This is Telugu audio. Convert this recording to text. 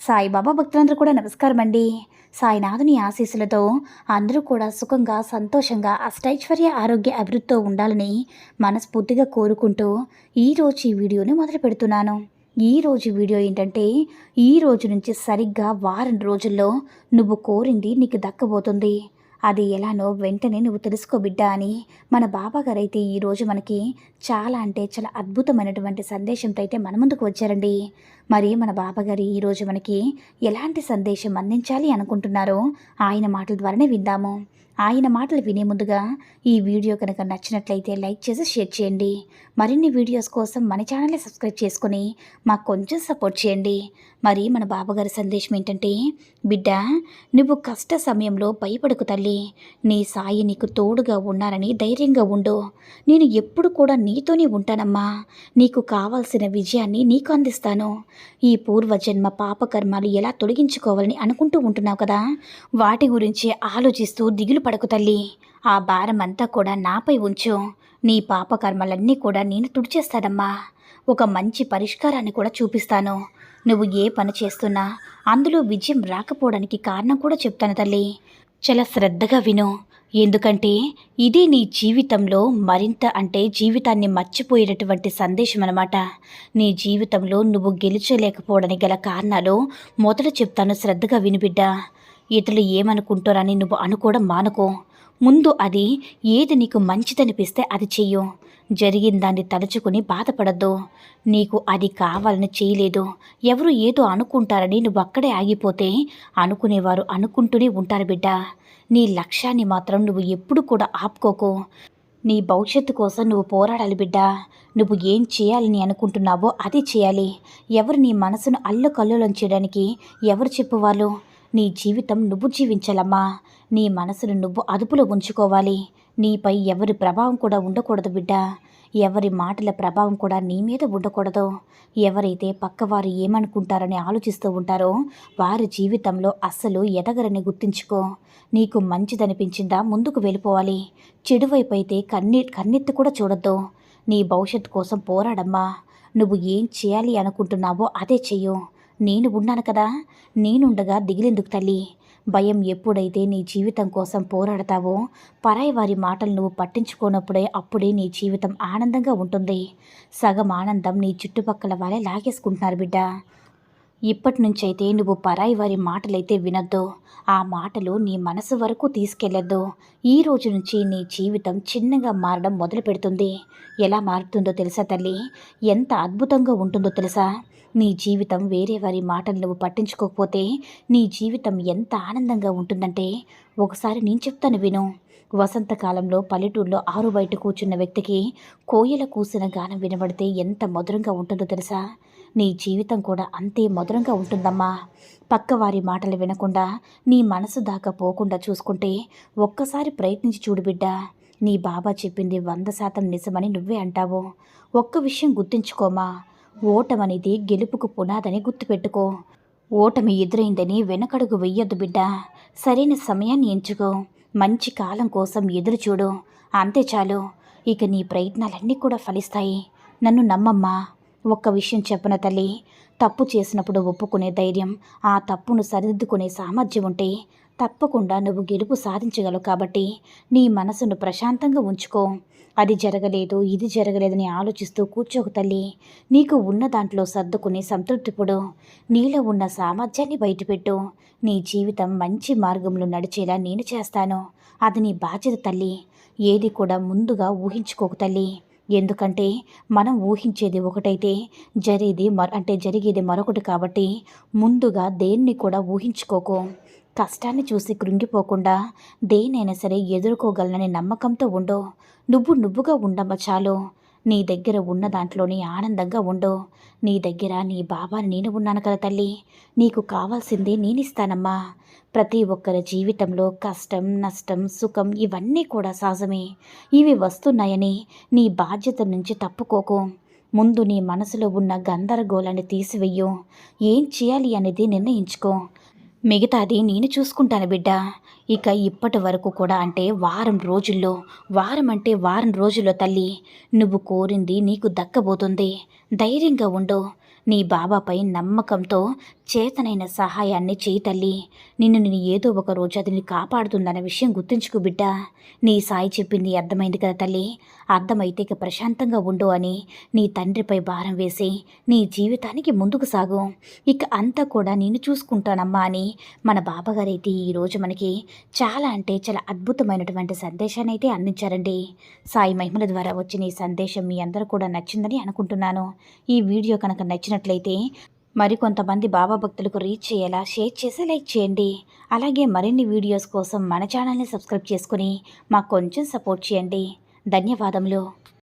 సాయిబాబా భక్తులందరూ కూడా నమస్కారం అండి. సాయినాథుని ఆశీస్సులతో అందరూ కూడా సుఖంగా సంతోషంగా అష్టైశ్వర్య ఆరోగ్య అభివృద్ధితో ఉండాలని మనస్ఫూర్తిగా కోరుకుంటూ ఈరోజు ఈ వీడియోని మొదలు పెడుతున్నాను. ఈ రోజు వీడియో ఏంటంటే ఈ రోజు నుంచి సరిగ్గా వారం రోజుల్లో నువ్వు కోరింది నీకు దక్కబోతుంది. అది ఎలానో వెంటనే నువ్వు తెలుసుకో బిడ్డ అని మన బాబాగారు అయితే ఈరోజు మనకి చాలా అంటే చాలా అద్భుతమైనటువంటి సందేశంతో అయితే మన ముందుకు వచ్చారండి. మరి మన బాబాగారు ఈరోజు మనకి ఎలాంటి సందేశం అందించాలి అనుకుంటున్నారో ఆయన మాటల ద్వారానే విందాము. ఆయన మాటలు వినే ముందుగా ఈ వీడియో కనుక నచ్చినట్లయితే లైక్ చేసి షేర్ చేయండి. మరిన్ని వీడియోస్ కోసం మన ఛానల్ని సబ్స్క్రైబ్ చేసుకుని మాకు కొంచెం సపోర్ట్ చేయండి. మరి మన బాబాగారి సందేశం ఏంటంటే బిడ్డ నువ్వు కష్ట సమయంలో భయపడకు తల్లి. నీ సాయి నీకు తోడుగా ఉన్నారని ధైర్యంగా ఉండు. నేను ఎప్పుడు కూడా నీతోనే ఉంటానమ్మా. నీకు కావాల్సిన విజయాన్ని నీకు అందిస్తాను. ఈ పూర్వజన్మ పాపకర్మాలు ఎలా తొలగించుకోవాలని అనుకుంటూ ఉంటున్నావు కదా? వాటి గురించి ఆలోచిస్తూ దిగులు పడకు తల్లి. ఆ భారం అంతా కూడా నాపై ఉంచు. నీ పాపకర్మలన్నీ కూడా నేను తుడిచేస్తానమ్మా. ఒక మంచి పరిష్కారాన్ని కూడా చూపిస్తాను. నువ్వు ఏ పని చేస్తున్నా అందులో విజయం రాకపోవడానికి కారణం కూడా చెప్తాను తల్లి. చాలా శ్రద్ధగా విను. ఎందుకంటే ఇది నీ జీవితంలో మరింత అంటే జీవితాన్ని మర్చిపోయేటటువంటి సందేశం అనమాట నీ జీవితంలో నువ్వు గెలిచలేకపోవడానికి గల కారణాలు మొదట చెప్తాను శ్రద్ధగా వినిబిడ్డా ఇతరులు ఏమనుకుంటారని నువ్వు అనుకోవడం మానుకో. ముందు అది ఏది నీకు మంచిదనిపిస్తే అది చెయ్యు. జరిగిన దాన్ని తలుచుకుని బాధపడద్దు. నీకు అది కావాలని చేయలేదు. ఎవరు ఏదో అనుకుంటారని నువ్వు అక్కడే ఆగిపోతే అనుకునేవారు అనుకుంటూనే ఉంటారు బిడ్డ. నీ లక్ష్యాన్ని మాత్రం నువ్వు ఎప్పుడు కూడా ఆపుకోకు. నీ భవిష్యత్తు కోసం నువ్వు పోరాడాలి బిడ్డ. నువ్వు ఏం చేయాలని అనుకుంటున్నావో అది చేయాలి. ఎవరు నీ మనసును అల్లకల్లోలం చేయడానికి ఎవరు చెప్పువాళ్ళు? నీ జీవితం నువ్వు జీవించాలమ్మా. నీ మనసును నువ్వు అదుపులో ఉంచుకోవాలి. నీపై ఎవరి ప్రభావం కూడా ఉండకూడదు బిడ్డ. ఎవరి మాటల ప్రభావం కూడా నీ మీద ఉండకూడదు. ఎవరైతే పక్కవారు ఏమనుకుంటారని ఆలోచిస్తూ ఉంటారో వారి జీవితంలో అస్సలు ఎదగరని గుర్తించుకో. నీకు మంచిదనిపించిందా ముందుకు వెళ్ళిపోవాలి. చెడువైపు అయితే కన్నీ కన్నెత్తి కూడా చూడొద్దు. నీ భవిష్యత్తు కోసం పోరాడమ్మా. నువ్వు ఏం చేయాలి అనుకుంటున్నావో అదే చెయ్యు. నేను ఉన్నాను కదా. నేనుండగా దిగిలేందుకు తల్లి? భయం ఎప్పుడైతే నీ జీవితం కోసం పోరాడతావో పరాయి వారి మాటలు నువ్వు పట్టించుకోనప్పుడే అప్పుడే నీ జీవితం ఆనందంగా ఉంటుంది. సగం ఆనందం నీ చుట్టుపక్కల వాళ్ళే లాగేసుకుంటున్నారు బిడ్డ. ఇప్పటి నుంచైతే నువ్వు పరాయి వారి మాటలైతే వినొద్దు. ఆ మాటలు నీ మనసు వరకు తీసుకెళ్ళొద్దు. ఈ రోజు నుంచి నీ జీవితం చిన్నగా మారడం మొదలు పెడుతుంది ఎలా మారుతుందో తెలుసా తల్లి? ఎంత అద్భుతంగా ఉంటుందో తెలుసా? నీ జీవితం వేరే వారి మాటలు నువ్వు పట్టించుకోకపోతే నీ జీవితం ఎంత ఆనందంగా ఉంటుందంటే ఒకసారి నేను చెప్తాను విను. వసంతకాలంలో పల్లెటూరులో ఆరు బయట కూర్చున్న వ్యక్తికి కోయల కూసిన గానం వినబడితే ఎంత మధురంగా ఉంటుందో తెలుసా? నీ జీవితం కూడా అంతే మధురంగా ఉంటుందమ్మా. పక్కవారి మాటలు వినకుండా నీ మనసు దాకా పోకుండా చూసుకుంటే ఒక్కసారి ప్రయత్నించి చూడు బిడ్డ. నీ బాబా చెప్పింది వంద శాతం నిజమని నువ్వే అంటావు. ఒక్క విషయం గుర్తుంచుకోమా. ఓటమనేది గెలుపుకు పునాదని గుర్తుపెట్టుకో. ఓటమి ఎదురైందని వెనకడుగు వెయ్యొద్దు బిడ్డ. సరైన సమయాన్ని ఎంచుకో. మంచి కాలం కోసం ఎదురు చూడు. అంతే చాలు. ఇక నీ ప్రయత్నాలన్నీ కూడా ఫలిస్తాయి. నన్ను నమ్మమ్మా. ఒక్క విషయం చెప్పన తల్లి? తప్పు చేసినప్పుడు ఒప్పుకునే ధైర్యం ఆ తప్పును సరిదిద్దుకునే సామర్థ్యం ఉంటే తప్పకుండా నువ్వు గెలుపు సాధించగలవు కాబట్టి నీ మనసును ప్రశాంతంగా ఉంచుకో. అది జరగలేదు ఇది జరగలేదని ఆలోచిస్తూ కూర్చోకు తల్లి. నీకు ఉన్న దాంట్లో సర్దుకుని సంతృప్తిపడు నీలో ఉన్న సామర్థ్యాన్ని బయటపెట్టు. నీ జీవితం మంచి మార్గంలో నడిచేలా నేను చేస్తాను. అది నీ బాధ్యత తల్లి. ఏది కూడా ముందుగా ఊహించుకోకు తల్లి. ఎందుకంటే మనం ఊహించేది ఒకటైతే జరిగేది మర అంటే జరిగేది మరొకటి కాబట్టి ముందుగా దేన్ని కూడా ఊహించుకోకు. కష్టాన్ని చూసి కృంగిపోకుండా దేనైనా సరే ఎదుర్కోగలనని నమ్మకంతో ఉండు. నువ్వు నువ్వుగా ఉండమ్మ చాలు. నీ దగ్గర ఉన్న దాంట్లోనే ఆనందంగా ఉండు. నీ దగ్గర నీ బాబాని నేను ఉన్నాను కదా తల్లి. నీకు కావాల్సింది నేనిస్తానమ్మా. ప్రతి ఒక్కరి జీవితంలో కష్టం నష్టం సుఖం ఇవన్నీ కూడా సహజమే. ఇవి వస్తున్నాయని నీ బాధ్యత నుంచి తప్పుకోకు. ముందు నీ మనసులో ఉన్న గందరగోళాన్ని తీసివెయ్యు ఏం చేయాలి అనేది నిర్ణయించుకో. మిగతాది నేను చూసుకుంటాను బిడ్డ. ఇక ఇప్పటి వరకు కూడా అంటే వారం రోజుల్లో వారం అంటే వారం రోజుల్లో తల్లి నువ్వు కోరింది నీకు దక్కబోతుంది. ధైర్యంగా ఉండు. నీ బాబాపై నమ్మకంతో చేతనైన సహాయాన్ని చేయి తల్లి. నిన్ను నేను ఏదో ఒక రోజు అది నీ కాపాడుతుందన్న విషయం గుర్తుంచుకో బిడ్డ. నీ సాయి చెప్పింది అర్థమైంది కదా తల్లి. అర్థమైతే ఇక ప్రశాంతంగా ఉండు అని నీ తండ్రిపై భారం వేసి నీ జీవితానికి ముందుకు సాగు. ఇక అంతా కూడా నేను చూసుకుంటానమ్మా అని మన బాబాగారైతే ఈరోజు మనకి చాలా అంటే చాలా అద్భుతమైనటువంటి సందేశాన్ని అయితే అందించారండి. సాయి మహిమల ద్వారా వచ్చిన ఈ సందేశం మీ అందరూ కూడా నచ్చిందని అనుకుంటున్నాను. ఈ వీడియో కనుక నచ్చినట్లయితే మరికొంతమంది బాబా భక్తులకు రీచ్ చేయేలా షేర్ చేసి లైక్ చేయండి. అలాగే మరిన్ని వీడియోస్ కోసం మన ఛానల్ని సబ్స్క్రైబ్ చేసుకుని మాకు కొంచెం సపోర్ట్ చేయండి. ధన్యవాదములు.